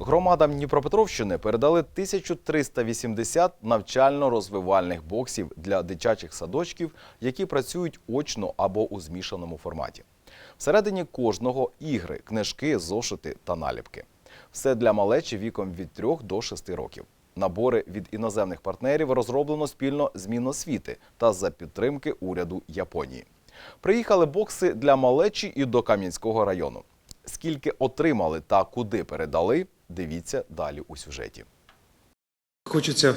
Громадам Дніпропетровщини передали 1380 навчально-розвивальних боксів для дитячих садочків, які працюють очно або у змішаному форматі. Всередині кожного ігри, книжки, зошити та наліпки. Все для малечі віком від 3 до 6 років. Набори від іноземних партнерів розроблено спільно з Міносвіти та за підтримки уряду Японії. Приїхали бокси для малечі і до Кам'янського району. Скільки отримали та куди передали, дивіться далі у сюжеті. Хочеться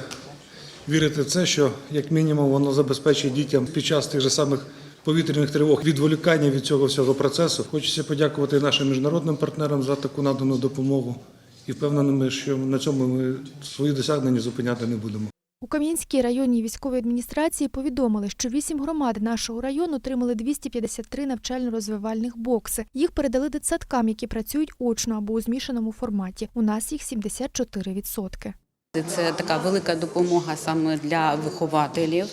вірити в це, що як мінімум воно забезпечить дітям під час тих же самих повітряних тривог відволікання від цього всього процесу. Хочеться подякувати нашим міжнародним партнерам за таку надану допомогу і впевненими, що на цьому ми свої досягнення зупиняти не будемо. У Кам'янській районній військовій адміністрації повідомили, що вісім громад нашого району отримали 253 навчально-розвивальних бокси. Їх передали дитсадкам, які працюють очно або у змішаному форматі. У нас їх 74%. Це така велика допомога саме для вихователів,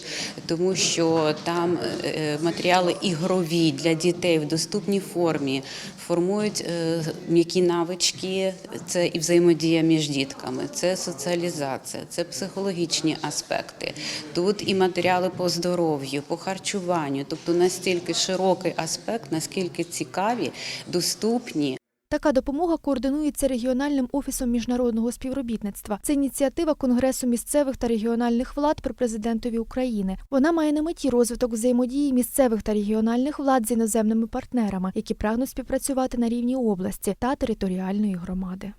тому що там е, матеріали ігрові для дітей в доступній формі формують е, м'які навички. Це і взаємодія між дітками, це соціалізація, це психологічні аспекти. Тут і матеріали по здоров'ю, по харчуванню, тобто настільки широкий аспект, наскільки цікаві, доступні. Така допомога координується регіональним офісом міжнародного співробітництва. Це ініціатива Конгресу місцевих та регіональних влад при президентові України. Вона має на меті розвиток взаємодії місцевих та регіональних влад з іноземними партнерами, які прагнуть співпрацювати на рівні області та територіальної громади.